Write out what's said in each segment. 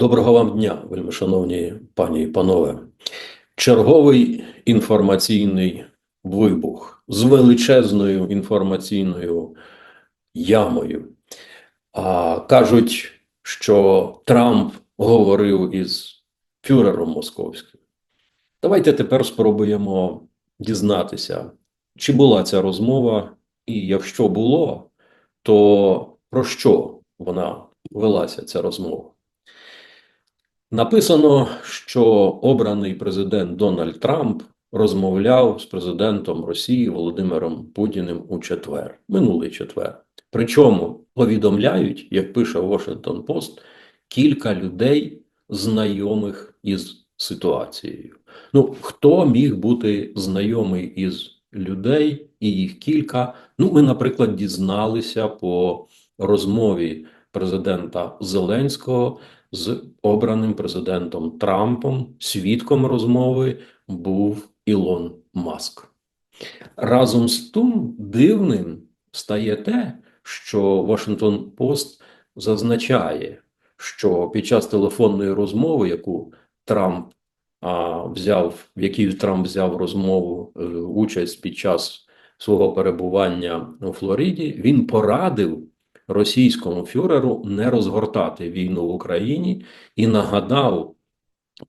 Доброго вам дня, вельмишановні пані і панове. Черговий інформаційний вибух з величезною інформаційною ямою. А, кажуть, що Трамп говорив із фюрером московським. Давайте тепер спробуємо дізнатися, чи була ця розмова, і якщо було, то про що вона велася, ця розмова. Написано, що обраний президент Дональд Трамп розмовляв з президентом Росії Володимиром Путіним у четвер, минулий четвер. Причому повідомляють, як пише Washington Post, кілька людей, знайомих із ситуацією. Ну, хто міг бути знайомий із людей, і їх кілька? Ну, ми, наприклад, дізналися по розмові президента Зеленського з обраним президентом Трампом. Свідком розмови був Ілон Маск. Разом з тим дивним стає те, що Вашингтон Пост зазначає, що під час телефонної розмови, яку Трамп а, взяв, в якій Трамп взяв розмову е, участь під час свого перебування у Флориді, він порадив російському фюреру не розгортати війну в Україні і нагадав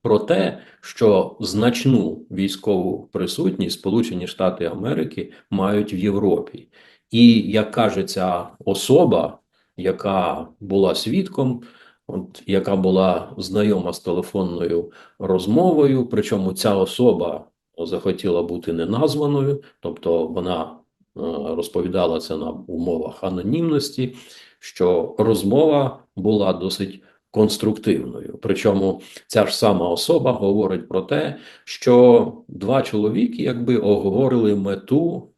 про те, що значну військову присутність Сполучені Штати Америки мають в Європі. І як каже ця особа, яка була свідком, от яка була знайома з телефонною розмовою, причому ця особа захотіла бути неназваною, тобто вона розповідала це на умовах анонімності, що розмова була досить конструктивною. Причому ця ж сама особа говорить про те, що два чоловіки якби оговорили мету,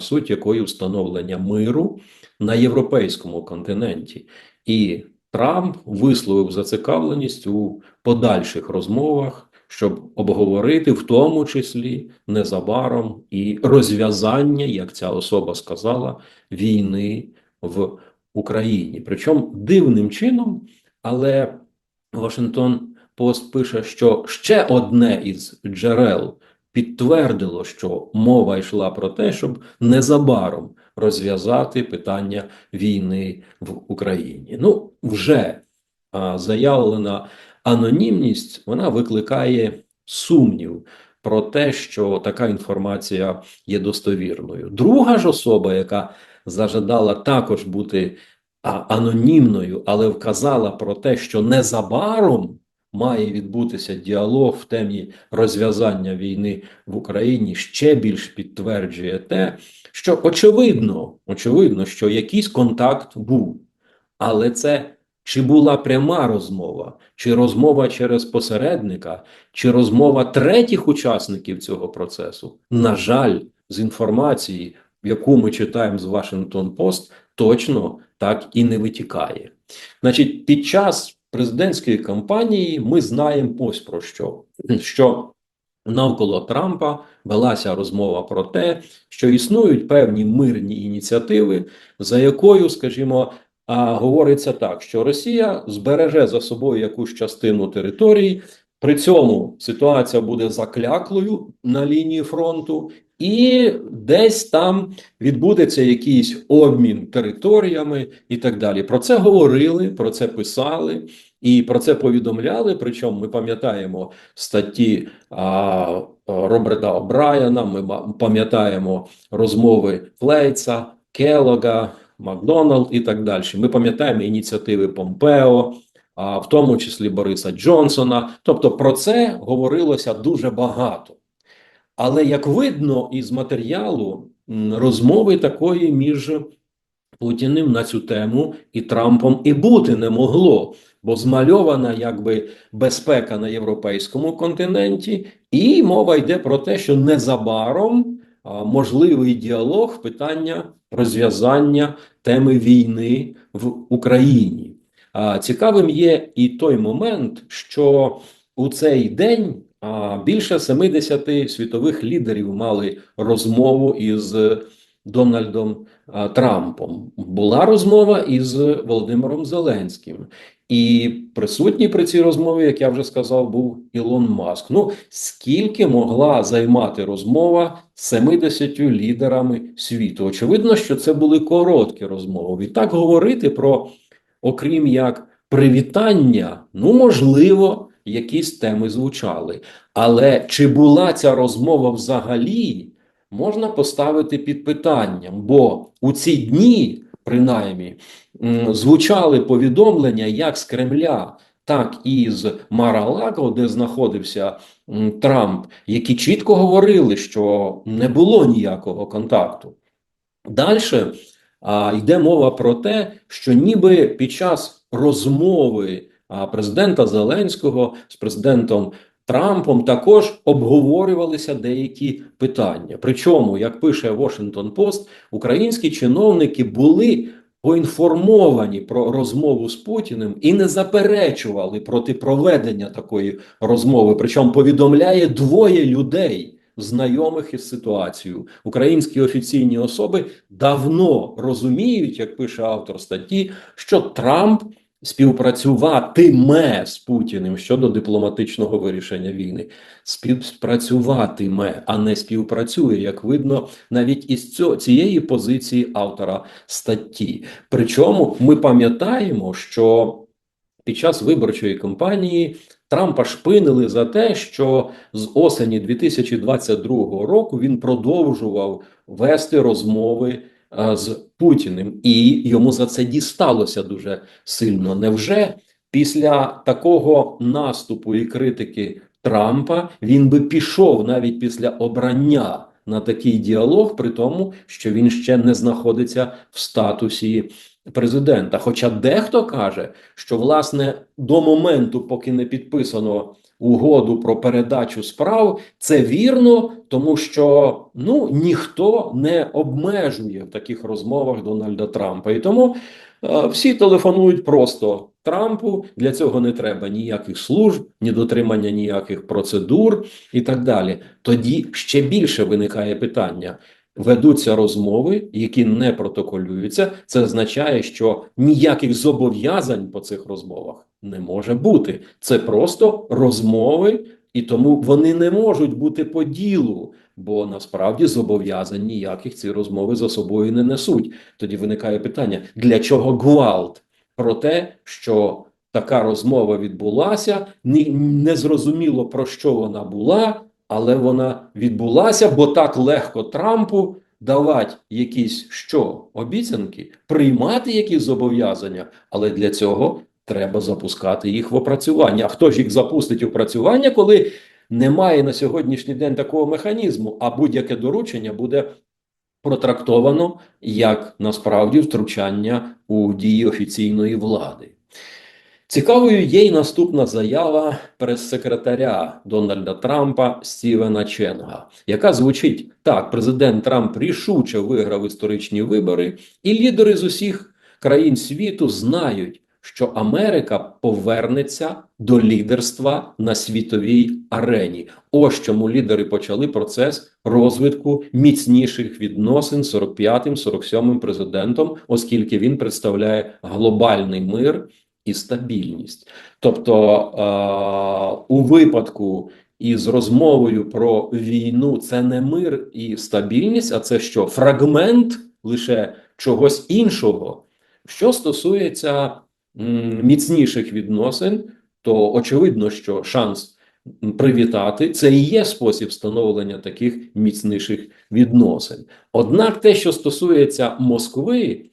суть якої встановлення миру на європейському континенті. І Трамп висловив зацікавленість у подальших розмовах, щоб обговорити в тому числі незабаром і розв'язання, як ця особа сказала, війни в Україні. Причому дивним чином, але Вашингтон Пост пише, що ще одне із джерел підтвердило, що мова йшла про те, щоб незабаром розв'язати питання війни в Україні. Ну, вже заявлена анонімність вона викликає сумнів про те, що така інформація є достовірною. Друга ж особа, яка зажадала також бути анонімною, але вказала про те, що незабаром має відбутися діалог в темі розв'язання війни в Україні, ще більш підтверджує те, що очевидно, очевидно, що якийсь контакт був, але це. Чи була пряма розмова, чи розмова через посередника, чи розмова третіх учасників цього процесу? На жаль, з інформації, яку ми читаємо з Washington Post, точно так і не витікає. Значить, під час президентської кампанії ми знаємо ось про що: що навколо Трампа велася розмова про те, що існують певні мирні ініціативи, за якою, скажімо, говориться так, що Росія збереже за собою якусь частину території, при цьому ситуація буде закляклою на лінії фронту, і десь там відбудеться якийсь обмін територіями і так далі. Про це говорили, про це писали і про це повідомляли. Причому ми пам'ятаємо статті а, Роберта О'Брайена, ми пам'ятаємо розмови Флейца, Келога. Макдоналд і так далі. Ми пам'ятаємо ініціативи Помпео, а в тому числі Бориса Джонсона. Тобто про це говорилося дуже багато. Але як видно із матеріалу, розмови такої між Путіним на цю тему і Трампом і бути не могло, бо змальована якби безпека на європейському континенті, і мова йде про те, що незабаром можливий діалог питання розв'язання теми війни в Україні. Цікавим є і той момент, що у цей день більше 70 світових лідерів мали розмову із Дональдом Трампом. Була розмова із Володимиром Зеленським. І присутній при цій розмові, як я вже сказав, був Ілон Маск. Ну скільки могла займати розмова з 70 лідерами світу? Очевидно, що це були короткі розмови. І так говорити про, окрім як привітання, ну можливо, якісь теми звучали. Але чи була ця розмова взагалі? Можна поставити під питанням, бо у ці дні, принаймні, звучали повідомлення як з Кремля, так і з Мар-а-Лаго, де знаходився Трамп, які чітко говорили, що не було ніякого контакту. Далі а, йде мова про те, що ніби під час розмови а, президента Зеленського з президентом Трампом також обговорювалися деякі питання. Причому, як пише Washington Post, українські чиновники були поінформовані про розмову з Путіним і не заперечували проти проведення такої розмови. Причому повідомляє двоє людей. Знайомих із ситуацією українські офіційні особи давно розуміють, як пише автор статті, що Трамп співпрацюватиме з Путіним щодо дипломатичного вирішення війни. Співпрацюватиме, а не співпрацює, як видно, навіть із цієї позиції автора статті. Причому ми пам'ятаємо, що під час виборчої кампанії Трампа шпинили за те, що з осені 2022 року він продовжував вести розмови з Путіним, і йому за це дісталося дуже сильно. Невже після такого наступу і критики Трампа він би пішов навіть після обрання на такий діалог, при тому, що він ще не знаходиться в статусі президента? Хоча дехто каже, що власне до моменту, поки не підписано угоду про передачу справ, це вірно, тому що ну ніхто не обмежує в таких розмовах Дональда Трампа, і тому е, всі телефонують просто Трампу. Для цього не треба ніяких служб, ні дотримання ніяких процедур і так далі. Тоді ще більше виникає питання. Ведуться розмови, які не протоколюються. Це означає, що ніяких зобов'язань по цих розмовах не може бути. Це просто розмови, і тому вони не можуть бути по ділу, бо насправді зобов'язань ніяких ці розмови за собою не несуть. Тоді виникає питання: для чого гвалт? Про те, що така розмова відбулася, ні- не зрозуміло про що вона була, але вона відбулася, бо так легко Трампу давати якісь що обіцянки, приймати якісь зобов'язання, але для цього треба запускати їх в опрацювання. А хто ж їх запустить в опрацювання, коли немає на сьогоднішній день такого механізму, а будь-яке доручення буде протрактовано як насправді втручання у дії офіційної влади. Цікавою є й наступна заява прес-секретаря Дональда Трампа Стівена Ченга, яка звучить так: президент Трамп рішуче виграв історичні вибори, і лідери з усіх країн світу знають, що Америка повернеться до лідерства на світовій арені. Ось чому лідери почали процес розвитку міцніших відносин з 45-м, 47-м президентом, оскільки він представляє глобальний мир і стабільність. Тобто, е, у випадку із розмовою про війну це не мир і стабільність, а це що? Фрагмент лише чогось іншого. Що стосується міцніших відносин, то очевидно, що шанс привітати це і є спосіб встановлення таких міцніших відносин. Однак, те, що стосується Москви,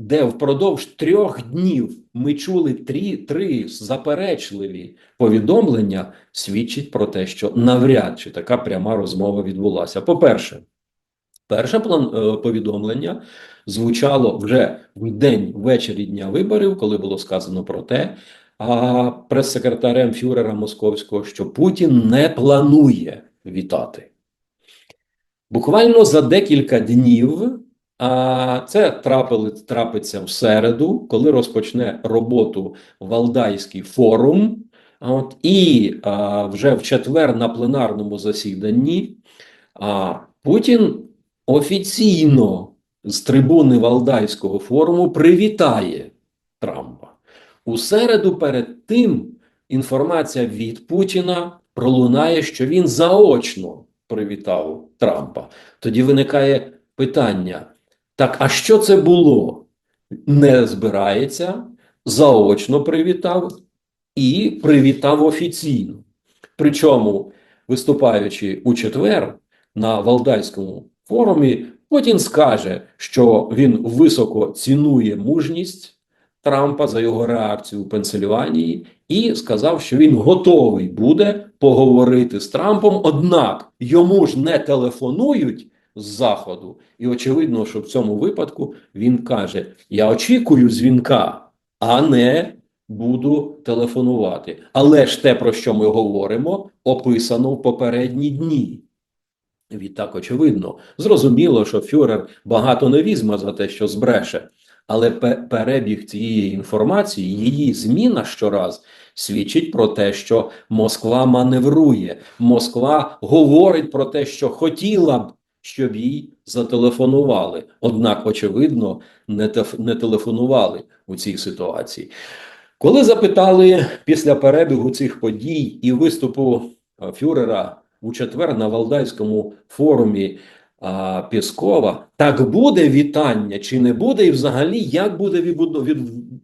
де впродовж трьох днів ми чули три, три заперечливі повідомлення, свідчить про те, що навряд чи така пряма розмова відбулася. По-перше, перше план е, повідомлення звучало вже в день ввечері дня виборів, коли було сказано про те, а прес-секретарем фюрера Московського, що Путін не планує вітати. Буквально за декілька днів, а це трапили, трапиться в середу, коли розпочне роботу Валдайський форум. От, і а, вже в четвер на пленарному засіданні а, Путін офіційно з трибуни Валдайського форуму привітає Трампа. У середу перед тим інформація від Путіна пролунає, що він заочно привітав Трампа. Тоді виникає питання: так, а що це було? Не збирається, заочно привітав і привітав офіційно. Причому, виступаючи у четвер на Валдайському форумі, Путін скаже, що він високо цінує мужність Трампа за його реакцію у Пенсильванії, і сказав, що він готовий буде поговорити з Трампом. Однак йому ж не телефонують з заходу, і очевидно, що в цьому випадку він каже: Я очікую дзвінка, а не буду телефонувати. Але ж те, про що ми говоримо, описано в попередні дні. Відтак, очевидно, зрозуміло, що Фюрер багато не візьме за те, що збреше, але перебіг цієї інформації, її зміна щораз свідчить про те, що Москва маневрує. Москва говорить про те, що хотіла б, щоб їй зателефонували. Однак, очевидно, не, не телефонували у цій ситуації. Коли запитали після перебігу цих подій і виступу Фюрера у четвер на Валдайському форумі а, Піскова, так буде вітання чи не буде, і взагалі як буде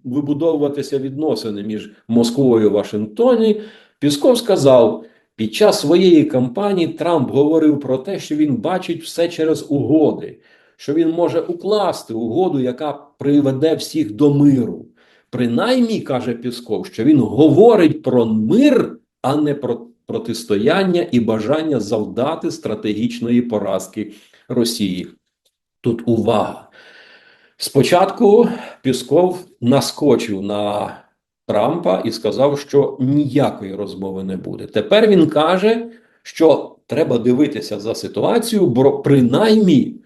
вибудовуватися відносини між Москвою і Вашингтоні, Пісков сказав, під час своєї кампанії Трамп говорив про те, що він бачить все через угоди, що він може укласти угоду, яка приведе всіх до миру. Принаймні, каже Пісков, що він говорить про мир, а не про протистояння і бажання завдати стратегічної поразки Росії. Тут увага. Спочатку Пісков наскочив на Трампа і сказав, що ніякої розмови не буде. Тепер він каже, що треба дивитися за ситуацію, бо принаймні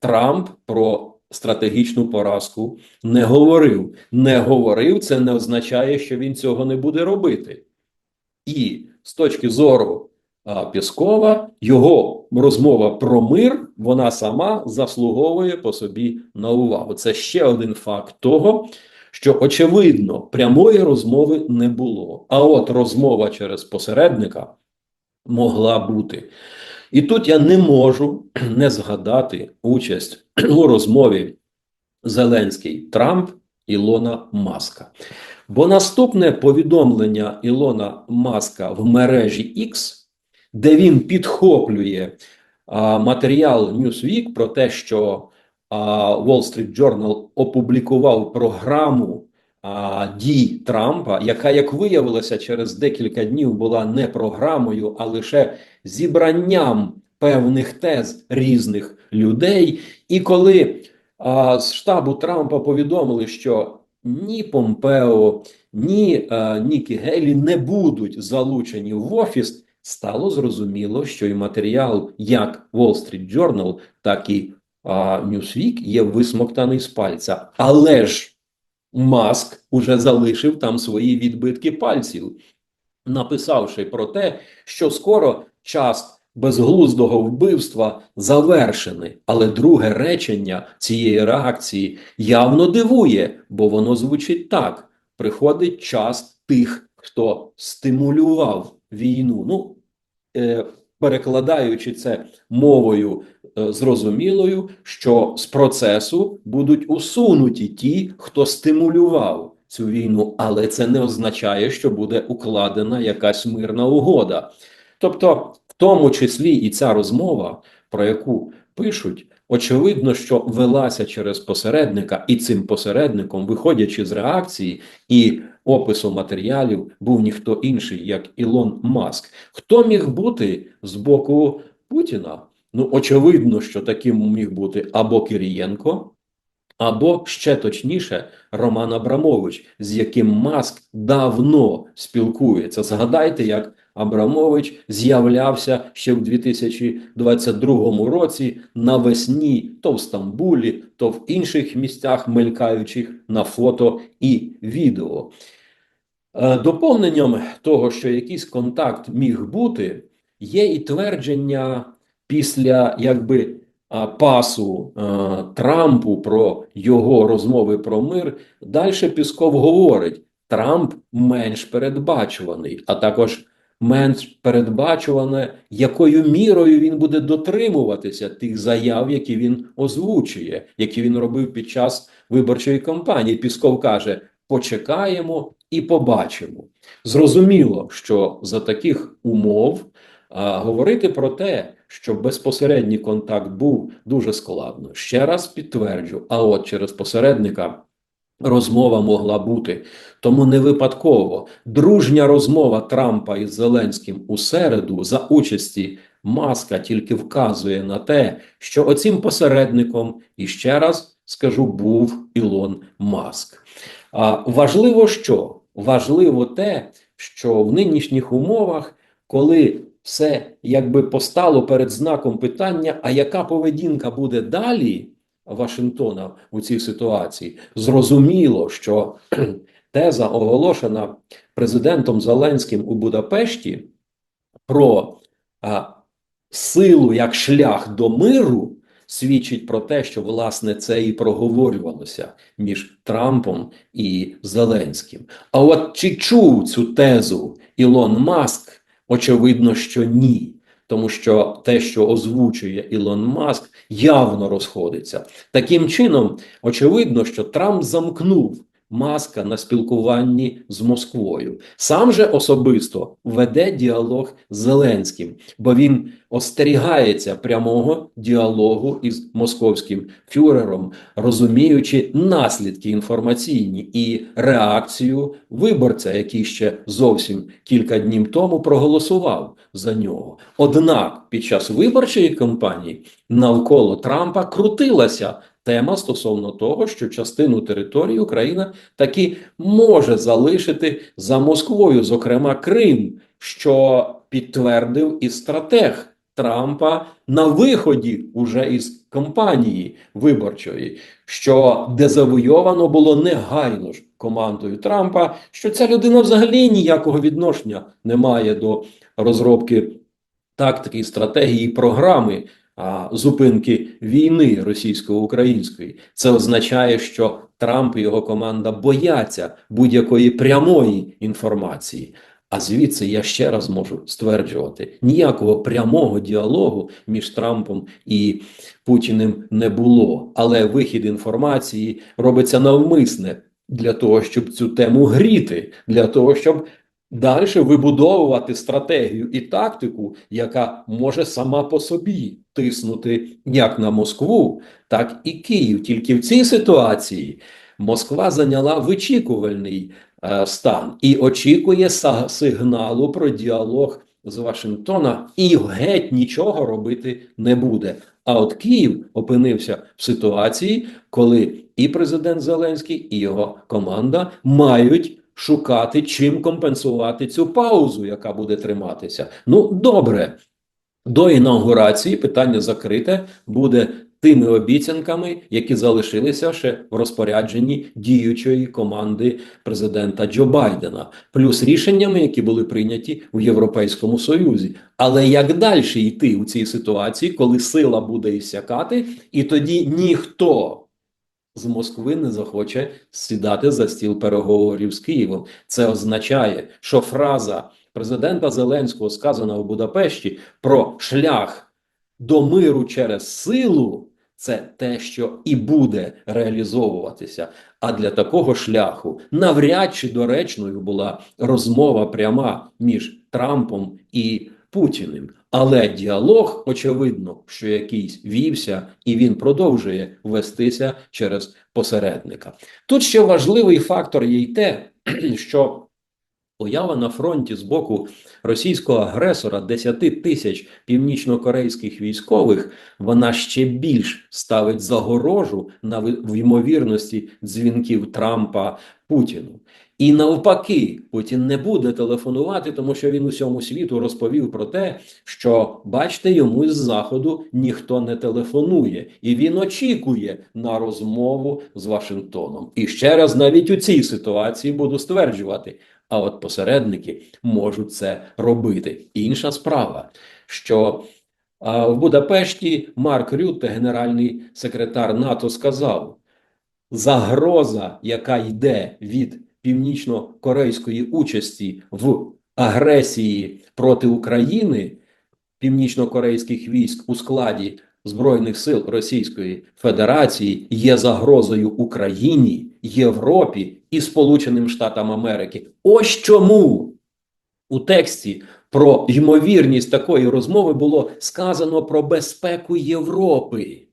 Трамп про стратегічну поразку не говорив. Не говорив, це не означає, що він цього не буде робити. І з точки зору а, Піскова, його розмова про мир, вона сама заслуговує по собі на увагу. Це ще один факт того, що очевидно прямої розмови не було. А от розмова через посередника могла бути. І тут я не можу не згадати участь у розмові Зеленський Трамп Ілона Маска. Бо наступне повідомлення Ілона Маска в мережі X, де він підхоплює а, матеріал Newsweek про те, що Wall Street Journal опублікував програму дій Трампа, яка, як виявилося, через декілька днів була не програмою, а лише зібранням певних тез різних людей. І коли з штабу Трампа повідомили, що ні Помпео, ні а, Нікі Гейлі не будуть залучені в офіс, стало зрозуміло, що і матеріал як Wall Street Journal, так і Newsweek є висмоктаний з пальця. Але ж Маск уже залишив там свої відбитки пальців, написавши про те, що скоро час безглуздого вбивства завершений. Але друге речення цієї реакції явно дивує, бо воно звучить так: приходить час тих, хто стимулював війну. Ну, е, перекладаючи це мовою е, зрозумілою, що з процесу будуть усунуті ті, хто стимулював цю війну, але це не означає, що буде укладена якась мирна угода. Тобто, в тому числі і ця розмова, про яку пишуть, очевидно, що велася через посередника, і цим посередником, виходячи з реакції і опису матеріалів, був ніхто інший, як Ілон Маск. Хто міг бути з боку Путіна? Ну, очевидно, що таким міг бути або Кирієнко, або ще точніше, Роман Абрамович, з яким Маск давно спілкується. Згадайте, як Абрамович з'являвся ще в 2022 році навесні, то в Стамбулі, то в інших місцях, мелькаючих на фото і відео. Е, Доповненням того, що якийсь контакт міг бути, є і твердження після якби а, пасу е, Трампу про його розмови про мир, далі Пісков говорить: Трамп менш передбачуваний, а також менш передбачуване, якою мірою він буде дотримуватися тих заяв, які він озвучує, які він робив під час виборчої кампанії. Пісков каже: почекаємо і побачимо. Зрозуміло, що за таких умов а, говорити про те, що безпосередній контакт був дуже складно. Ще раз підтверджу, а от через посередника. Розмова могла бути, тому не випадково дружня розмова Трампа із Зеленським у середу за участі Маска тільки вказує на те, що оцим посередником, і ще раз скажу, був Ілон Маск. А важливо що? Важливо те, що в нинішніх умовах, коли все якби постало перед знаком питання, а яка поведінка буде далі Вашингтона у цій ситуації, зрозуміло, що теза оголошена президентом Зеленським у Будапешті про а, силу як шлях до миру свідчить про те, що власне це і проговорювалося між Трампом і Зеленським. А от чи чув цю тезу Ілон Маск? Очевидно, що ні. Тому що те, що озвучує Ілон Маск, явно розходиться. Таким чином, очевидно, що Трамп замкнув маска на спілкуванні з Москвою. Сам же особисто веде діалог з Зеленським, бо він остерігається прямого діалогу із московським фюрером, розуміючи наслідки інформаційні і реакцію виборця, який ще зовсім кілька днів тому проголосував за нього. Однак під час виборчої кампанії навколо Трампа крутилася тема стосовно того, що частину території Україна таки може залишити за Москвою, зокрема Крим, що підтвердив і стратег Трампа на виході уже із кампанії виборчої, що дезавойовано було негайно ж командою Трампа, що ця людина взагалі ніякого відношення не має до розробки тактики, стратегії, програми а, зупинки війни російсько-української. Це означає, що Трамп і його команда бояться будь-якої прямої інформації. А звідси я ще раз можу стверджувати: ніякого прямого діалогу між Трампом і Путіним не було. Але вихід інформації робиться навмисне для того, щоб цю тему гріти, для того, щоб далі вибудовувати стратегію і тактику, яка може сама по собі тиснути як на Москву, так і Київ. Тільки в цій ситуації Москва зайняла вичікувальний е, стан і очікує сигналу про діалог з Вашингтона і геть нічого робити не буде. А от Київ опинився в ситуації, коли і президент Зеленський, і його команда мають шукати чим компенсувати цю паузу, яка буде триматися. Ну, добре, до інаугурації питання закрите буде тими обіцянками, які залишилися ще в розпорядженні діючої команди президента Джо Байдена, плюс рішеннями, які були прийняті в Європейському Союзі. Але як далі йти у цій ситуації, коли сила буде іссякати, і тоді ніхто з Москви не захоче сідати за стіл переговорів з Києвом. Це означає, що фраза президента Зеленського, сказана в Будапешті, про шлях до миру через силу. Це те, що і буде реалізовуватися. А для такого шляху навряд чи доречною була розмова пряма між Трампом і Путіним. Але діалог, очевидно, що якийсь вівся, і він продовжує вестися через посередника. Тут ще важливий фактор є й те, що поява на фронті з боку російського агресора 10 тисяч північнокорейських військових, вона ще більш ставить загорожу на ймовірності дзвінків Трампа Путіну. І навпаки, Путін не буде телефонувати, тому що він усьому світу розповів про те, що бачите, йому з заходу ніхто не телефонує, і він очікує на розмову з Вашингтоном. І ще раз, навіть у цій ситуації буду стверджувати. А от посередники можуть це робити. Інша справа, що в Будапешті Марк Рютте, генеральний секретар НАТО, сказав: загроза, яка йде від північно-корейської участі в агресії проти України, північно-корейських військ у складі Збройних сил Російської Федерації є загрозою Україні, Європі і Сполученим Штатам Америки. Ось чому у тексті про ймовірність такої розмови було сказано про безпеку Європи.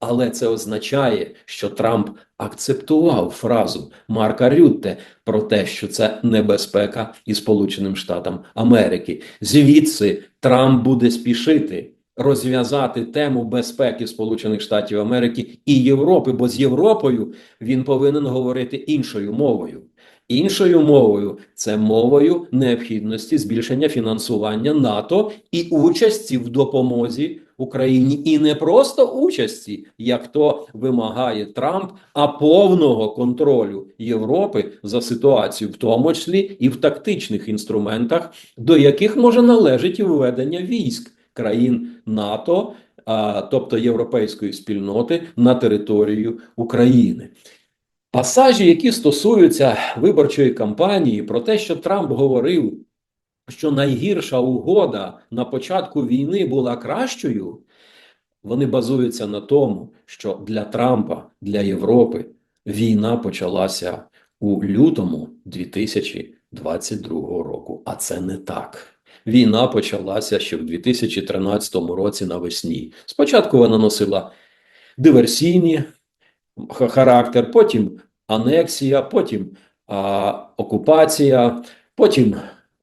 Але це означає, що Трамп акцептував фразу Марка Рютте про те, що це небезпека і Сполученим Штатам Америки. Звідси Трамп буде спішити розв'язати тему безпеки Сполучених Штатів Америки і Європи, бо з Європою він повинен говорити іншою мовою. Іншою мовою це мовою необхідності збільшення фінансування НАТО і участі в допомозі Україні, і не просто участі, як то вимагає Трамп, а повного контролю Європи за ситуацією, в тому числі і в тактичних інструментах, до яких може належати введення військ країн НАТО, а, тобто європейської спільноти, на територію України. Пасажі, які стосуються виборчої кампанії, про те, що Трамп говорив, що найгірша угода на початку війни була кращою, вони базуються на тому, що для Трампа, для Європи війна почалася у лютому 2022 року. А це не так. Війна почалася ще в 2013 році навесні. Спочатку вона носила диверсійні характер, потім анексія, потім а, окупація, потім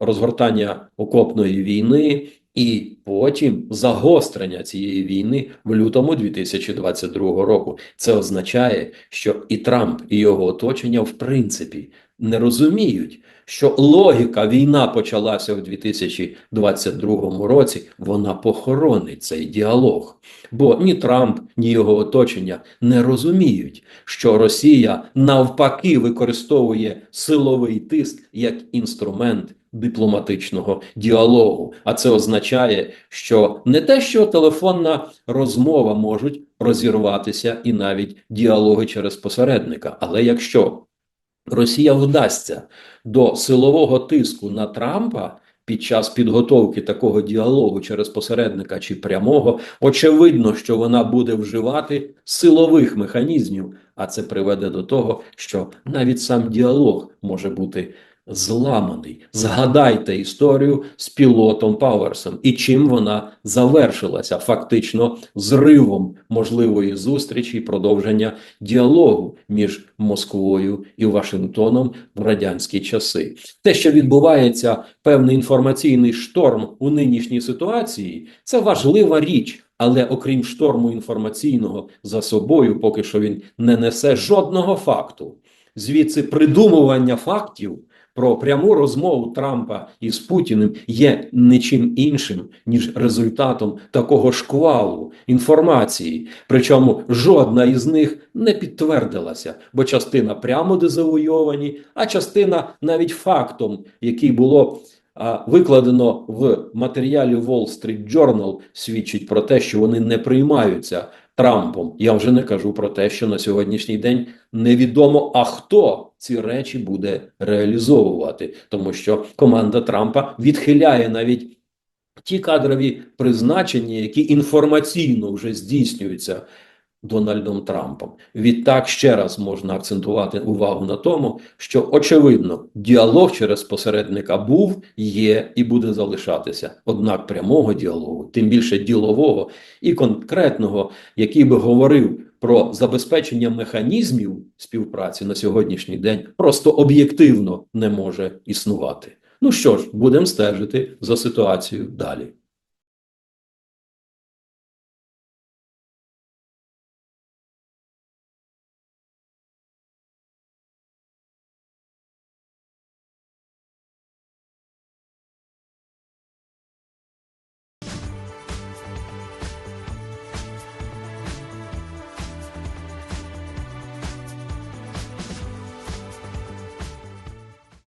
розгортання окопної війни, і потім загострення цієї війни в лютому 2022 року. Це означає, що і Трамп, і його оточення, в принципі, не розуміють, що логіка війна почалася в 2022 році, вона похоронить цей діалог. Бо ні Трамп, ні його оточення не розуміють, що Росія навпаки використовує силовий тиск як інструмент дипломатичного діалогу. А це означає, що не те, що телефонна розмова можуть розірватися і навіть діалоги через посередника, але якщо Росія вдасться до силового тиску на Трампа під час підготовки такого діалогу через посередника чи прямого, очевидно, що вона буде вживати силових механізмів, а це приведе до того, що навіть сам діалог може бути зламаний. Згадайте історію з пілотом Пауерсом і чим вона завершилася фактично зривом можливої зустрічі і продовження діалогу між Москвою і Вашингтоном в радянські часи. Те, що відбувається певний інформаційний шторм у нинішній ситуації, це важлива річ. Але окрім шторму інформаційного за собою, поки що він не несе жодного факту. Звідси придумування фактів про пряму розмову Трампа із Путіним є нічим іншим ніж результатом такого шквалу інформації. Причому жодна із них не підтвердилася, бо частина прямо дезавойовані, а частина навіть фактом, який було викладено в матеріалі Wall Street Journal, свідчить про те, що вони не приймаються Трампом. Я вже не кажу про те, що на сьогоднішній день невідомо, а хто ці речі буде реалізовувати, тому що команда Трампа відхиляє навіть ті кадрові призначення, які інформаційно вже здійснюються Дональдом Трампом. Відтак ще раз можна акцентувати увагу на тому, що очевидно діалог через посередника був, є і буде залишатися. Однак прямого діалогу, тим більше ділового і конкретного, який би говорив про забезпечення механізмів співпраці на сьогоднішній день, просто об'єктивно не може існувати. Ну що ж, будемо стежити за ситуацією далі.